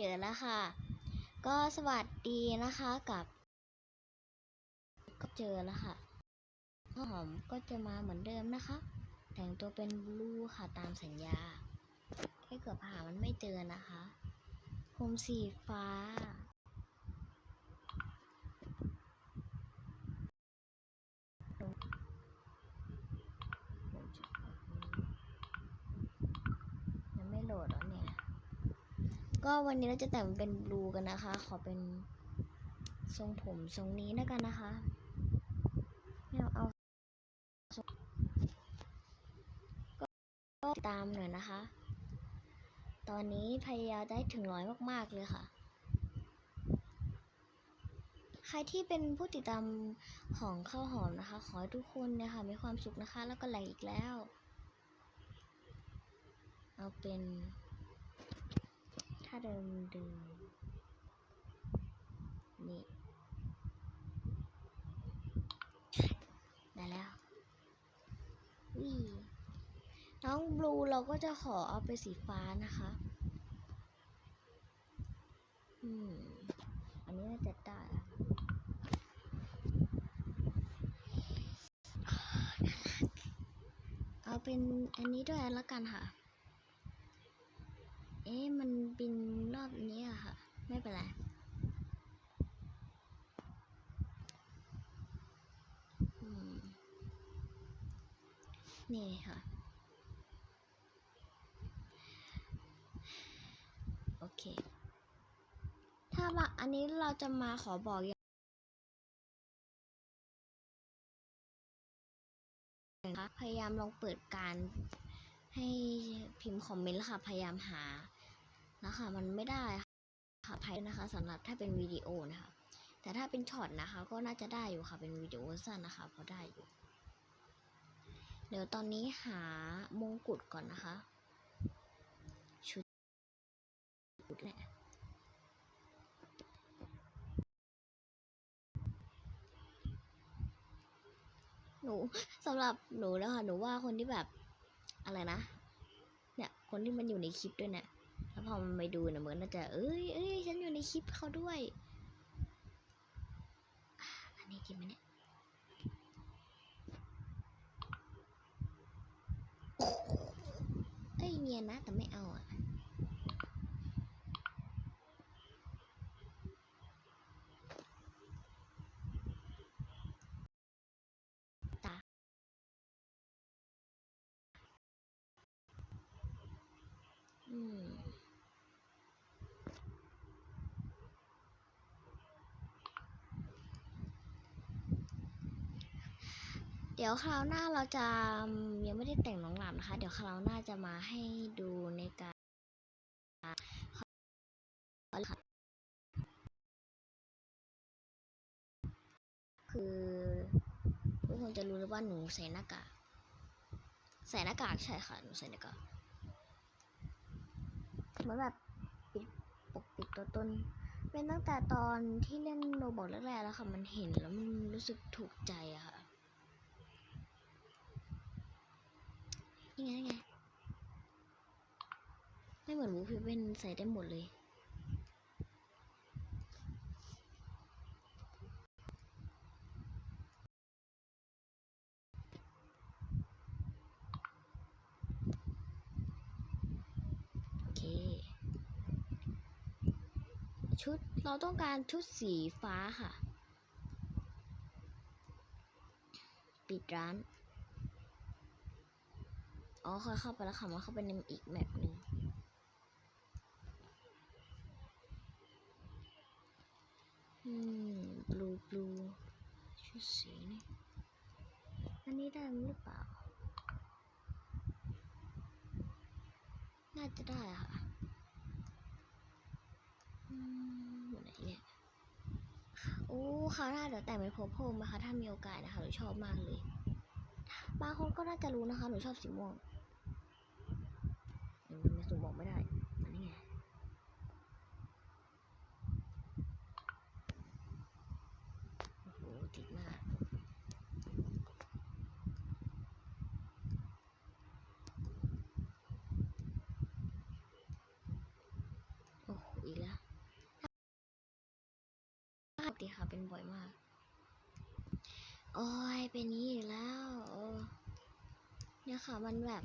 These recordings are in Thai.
เจอแล้วค่ะ ก็สวัสดีนะคะกับ ก็เจอแล้วค่ะข้าวหอมก็จะมาเหมือนเดิมนะคะ แต่งตัวเป็นบลูค่ะตามสัญญาแค่เกือบหามันไม่เจอนะคะผมสีฟ้า ยังไม่โหลดเหรอเนี่ย ก็วันนี้เราจะแต่งเป็นบลูกันนะคะ ขอเป็นทรงผมทรงนี้แล้วกันนะคะไม่เอาเอาก็ตามหน่อยนะคะ ตอนนี้พยายามได้ถึงร้อยมาก ๆ เลยค่ะ ใครที่เป็นผู้ติดตามของข้าวหอมนะคะ ขอให้ทุกคนนะคะมีความสุขนะคะ แล้วก็แหลอีกแล้ว เอาเป็นาเดิมเดิมนี่ ได้แล้ววิน้องบลูเราก็จะขอเอาไปสีฟ้านะคะ อืม อันนี้น่าจะได้เอาเป็นอันนี้ด้วยแล้วกันค่ะ เอ๊ะมันบินรอบนี้อะค่ะ ไม่เป็นไรนี่ค่ะ โอเค ถ้าว่าอันนี้เราจะมาขอบอกอย่างนะคะพยายามลองเปิดการให้พิมพ์คอมเมนต์ค่ะ พยายามหา นะคะ มันไม่ได้ค่ะภัยนะคะสำหรับถ้าเป็นวิดีโอนะคะ แต่ถ้าเป็นช็อตนะคะ ก็น่าจะได้อยู่ค่ะเป็นวิดีโอสั้นนะคะพอได้อยู่ เดี๋ยวตอนนี้หามงกุฎก่อนนะคะ ชุดชุดแหละหนูสำหรับหนูแล้วค่ะหนูว่าคนที่แบบอะไรนะ เนี่ย คนที่มันอยู่ในคลิปด้วยเนี่ย แล้วพอมันไปดูเนี่ยเหมือนน่าจะ เอ้ยเอ้ยฉันอยู่ในคลิปเขาด้วย อันนี้จริงไหมเนี่ยเอ้ยเนียนนะแต่ไม่เอาอะตา เดี๋ยวคราวหน้าเราจะยังไม่ได้แต่งน้องหลามนะคะ เดี๋ยวคราวหน้าจะมาให้ดูในการคือทุกคนจะรู้แล้วว่าหนูใส่หน้ากากใส่หน้ากากใช่ค่ะหนูใส่หน้ากากเหมือนแบบปิดปกปิดตัวตนเป็นตั้งแต่ตอนที่เล่นโรบอกแรกๆแล้วค่ะมันเห็นแล้วมันรู้สึกถูกใจอะค่ะ นี่ไงนี่ไง ไม่เหมือนวูฟิเป็นใส่ได้หมดเลย โอเค ชุดเราต้องการชุดสีฟ้าค่ะ ปิดร้าน อ๋อค่อยเข้าไปแล้วค่ะมันเข้าไปในอีกแมปหนึ่งอืม บลู บลู ชุดสีนี่ อันนี้ได้หรือเปล่า น่าจะได้ค่ะ อืมอยู่ไหนเนี่ย คู่คราวหน้าเดี๋ยวแต่งเป็นโพโพมนะคะ ถ้ามีโอกาสนะคะหนูชอบมากเลย บางคนก็น่าจะรู้นะคะ หนูชอบสีม่วงอืมทำไมสูงบอกไม่ได้อันนี้ไง โอ้โหติดมาก โอ้โห อีกแล้วปกติค่ะ เป็นบ่อยมาก โอ้ย เป็นนี้อีกแล้ว เนี่ยค่ะ มันแบบ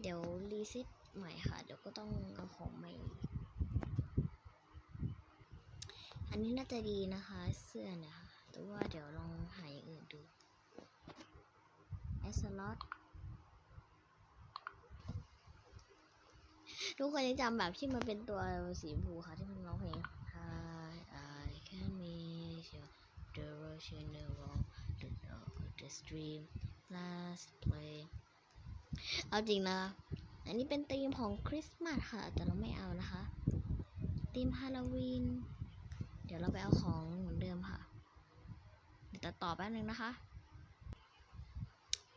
เดี๋ยวรีเซ็ตใหม่ค่ะ เดี๋ยวก็ต้องเอาของใหม่ อันนี้น่าจะดีนะคะ เสื้อเนี่ยค่ะ แต่ว่าเดี๋ยวลองหาอย่างอื่นดูแอสลอตทุกคนยังจำแบบที่มันเป็นตัวสีชมพูค่ะที่มันร้องเพลง the rushing around the, the stream last play เอาจริงนะ อันนี้เป็นธีมของคริสต์มาสค่ะ แต่เราไม่เอานะคะธีมฮาโลวีน เดี๋ยวเราไปเอาของเหมือนเดิมค่ะ เดี๋ยวตัดต่อแป๊บนึงนะคะ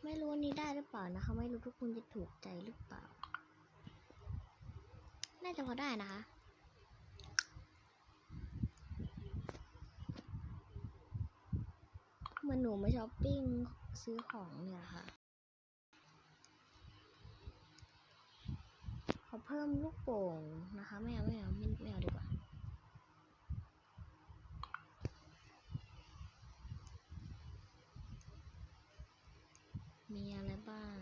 ไม่รู้วันนี้ได้หรือเปล่านะคะ ไม่รู้ทุกคนจะถูกใจหรือเปล่า น่าจะพอได้นะคะ เหมื่อนหนูมาช้อปปิ้งซื้อของเนี่ยค่ะ ขอเพิ่มลูกโป่งนะคะไม่เอาไม่เอาไม่ไม่เอาดีกว่า มีอะไรบ้าง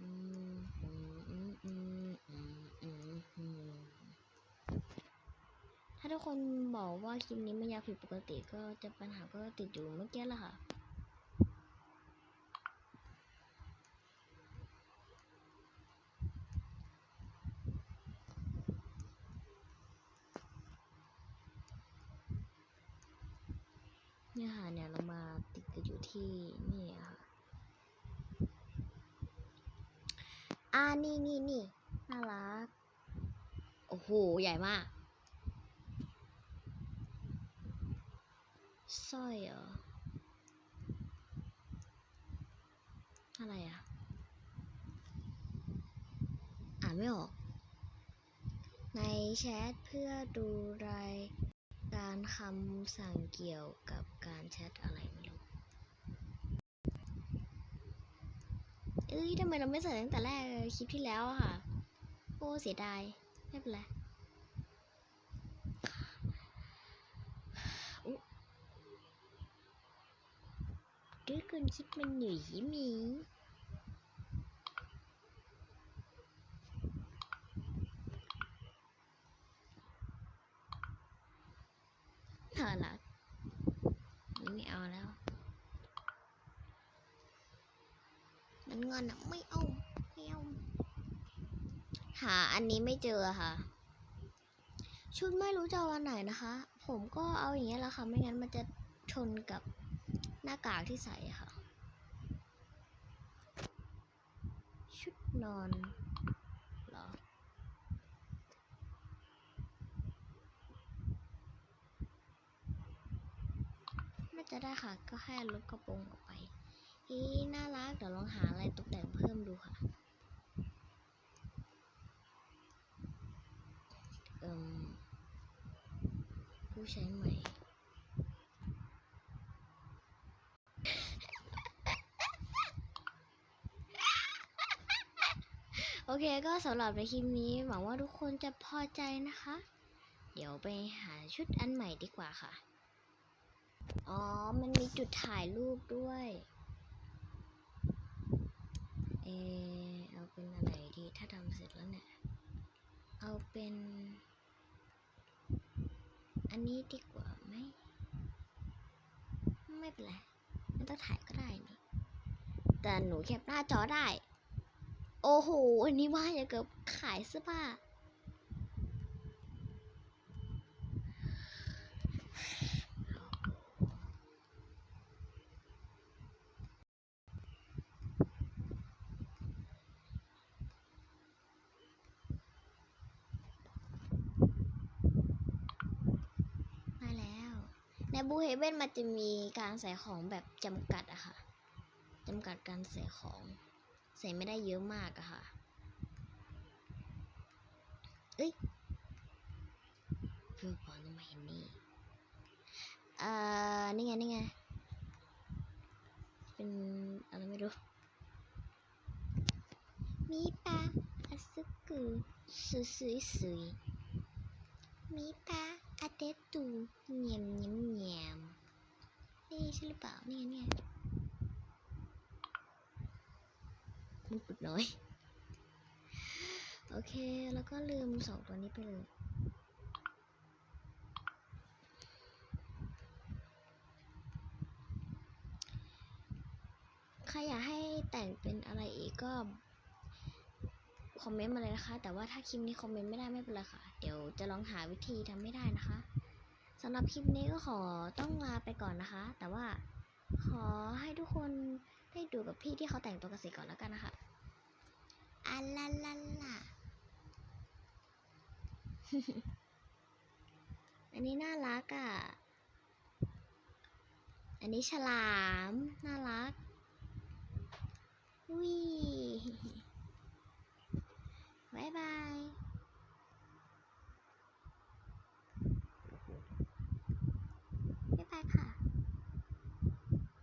อืมอืมอืมอืมอืมอืมอืมถ้าคนบอกว่าคลิปนี้ไม่ยาวผิดปกติก็จะปัญหาก็ติดอยู่เมื่อกี้แหละค่ะเนี่ยค่ะเนี่ยเรามาติดกันอยู่ที่นี่ค่ะ อ่านี่นี่นี่น่ารัก โอ้โห ใหญ่มาก สร้อยเหรอ อะไรอะ อ่านไม่ออก ในแชทเพื่อดูรายการคำสั่งเกี่ยวกับการแชทอะไรไม่รู้ เอ้ยทำไมเราไม่ใส่ตั้งแต่แรกคลิปที่แล้วอะค่ะ โอ้เสียดาย ไม่เป็นไร ด้วยกันคิดมันหนีหมีน่ารักนี่ไม่เอาแล้วมันงอนอะไม่เอาไม่เอาหาอันนี้ไม่เจอค่ะ ชุดไม่รู้จะวันไหนนะคะ ผมก็เอาอย่างเงี้ยแหละค่ะ ไม่งั้นมันจะชนกับ หน้ากากที่ใส่ค่ะ ชุดนอนเหรอน่าจะได้ค่ะ ก็แค่ลดกระโปรงออกไป อีน่ารัก เดี๋ยวลองหาอะไรตกแต่งเพิ่มดูค่ะ เอิมผู้ใช้ใหม่ โอเคก็สำหรับในคลิปนี้หวังว่าทุกคนจะพอใจนะคะ เดี๋ยวไปหาชุดอันใหม่ดีกว่าค่ะ อ๋อ มันมีจุดถ่ายรูปด้วย เออเอาเป็นอะไรดีถ้าทำเสร็จแล้วเนี่ย เอาเป็น อันนี้ดีกว่าไหม ไม่เป็นไรไม่ต้องถ่ายก็ได้นี่แต่หนูแคปหน้าจอได้ โอ้โหอันนี้ว่าอย่าเกือบขายเสื้อผ้า มาแล้ว ในบูเฮเว่นมันจะมีการใส่ของแบบจำกัดอะค่ะจำกัดการใส่ของ ใส่ไม่ได้เยอะมากอะค่ะ เอ้ยเพื่อพอต้องมาเห็นนี่เอ่อนี่ไง นี่ไง เป็นอะไรไม่รู้ มีปลาอาสุกูสุยสุยสุยมีตาอาเตตูเงียมเงียมเงียมนี่ใช่หรือเปล่า นี่ยเนี่ยม งกุฎน้อย โอเค แล้วก็ลืมสองตัวนี้ไปเลยใครอยากให้แต่งเป็นอะไรอีกก็คอมเมนต์มาเลยนะคะ แต่ว่าถ้าคลิปนี้คอมเมนต์ไม่ได้ไม่เป็นไรค่ะ เดี๋ยวจะลองหาวิธีทำไม่ได้นะคะสำหรับคลิปนี้ก็ขอต้องลาไปก่อนนะคะ แต่ว่าขอให้ทุกคน ให้ดูกับพี่ที่เขาแต่งตัวกระสีก่อนแล้วกันนะคะอัลลาลลลาอันนี้น่ารักอะ่ะ อันนี้ฉลาม น่ารักวิบายบาย